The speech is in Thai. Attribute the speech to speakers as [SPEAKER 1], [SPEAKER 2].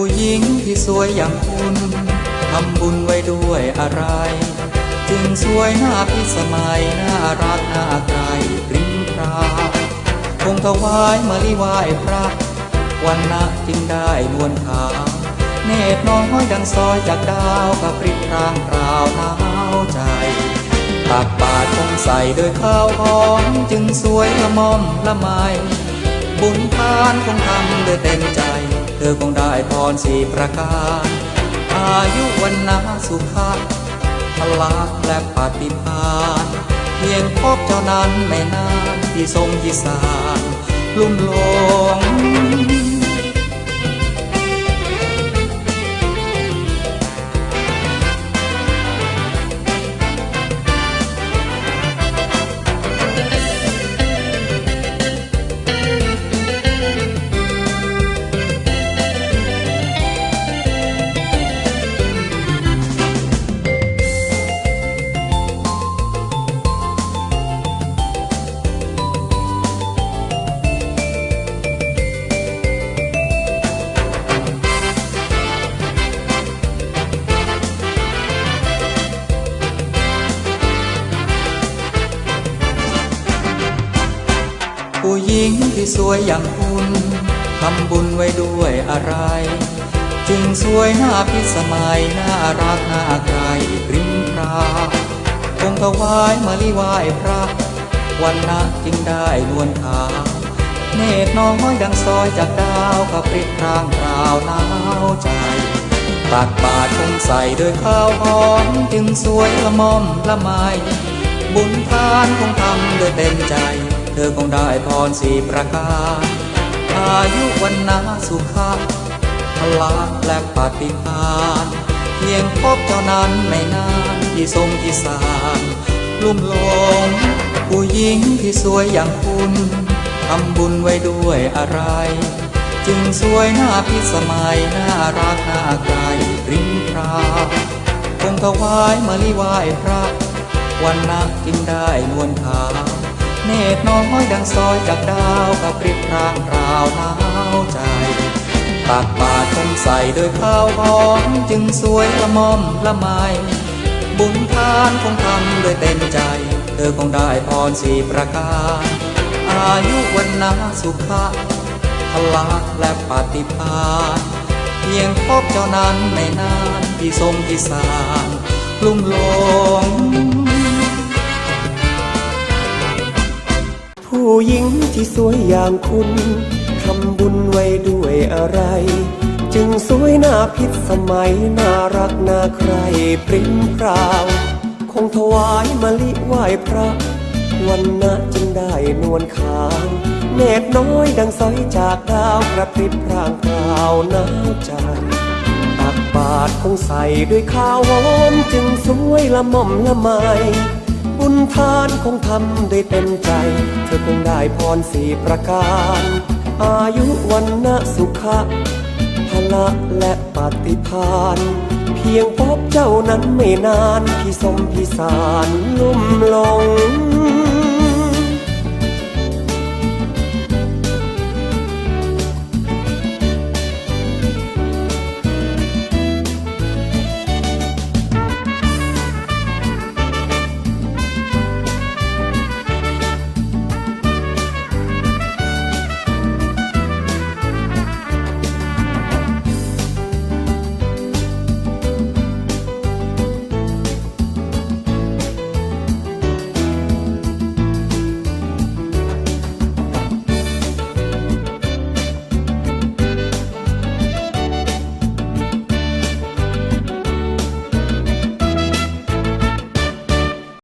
[SPEAKER 1] ผู้หญิงที่สวยอย่างคุณทำบุญไว้ด้วยอะไร จึงสวยหน้าพิสมัยน่ารักน่าใครปริ้งพราคงถวายมะลิไหว้พระวันนะจึงได้นวลขาวเนตรน้อยดังซอยจากดาวกับปริพรางคราวหนาวใจตักบาตรคงใส่โดยข้าวหอมจึงสวยละม่อมละไมบุญทานคงทำด้วยเต็มใจ เธอคงได้พรสี่ประการ อายุวันนาสุขะพละและปฏิภาณเพียงพบเจ้านั้นไม่นานที่ทรงที่สานลุ่มหลง ผู้หญิงที่สวยอย่างคุณทำบุญไว้ด้วยอะไร จึงสวยหน้าพิสมัยน่ารักน่าใครปริ้งพราคงถวายมะลิไหวพระ วันนะจึงได้นวลขาวเนตรน้อยดังซอยจากดาวกับปริพรางคราวหนาวใจตักบาตรคงใส่โดยข้าวหอมจึงสวยละม่อมละไมบุญทานคงทำโดยเต็มใจ ธอคงได้พรสี่ประการอายุวันนาสุขะพละและปฏิภาณเพียงพบเจ้านั้นไม่นานที่ทรงที่สารลุ่มหลงผู้หญิงที่สวยอย่างคุณทำบุญไว้ด้วยอะไร จึงสวยหน้าพิสมัยน่ารักน่าใครปริ้งพราคงถวายมะลิไหว้พระ วันนะจึงได้นวลขาว เนตรน้อยดังซอยจากดาวกับริพรางราวหนาวใจตักบาตรคงใส่โดยข้าวหอมจึงสวยละม่อมละไมบุญทานคงทำด้วยเต็มใจ เธอคงได้พรสีประการอายุวันนาสุขะพละและปฏิภาณเพียงพบเจ้านั้นไม่นานที่ทรงที่สารลุ่มหลง
[SPEAKER 2] ผู้หญิงที่สวยอย่างคุณทำบุญไว้ด้วยอะไร จึงสวยหน้าพิษสมัยน่ารักน่าใครปริ้นพราว คงถวายมะลิไหว้พระ วันนะจึงได้นวลขาวเนตรน้อยดังสอยจากดาวกระพริบพรางพราวหนาใจตักบาตรคงใส่ด้วยข้าวหอมจึงสวยละม่อมละไม บุญทานคงทำได้เต็มใจ เธอคงได้พรสี่ประการ อายุวันนะสุขะพละและปฏิพานเพียงพบเจ้านั้นไม่นาน พี่สมพี่สารลุ่มลง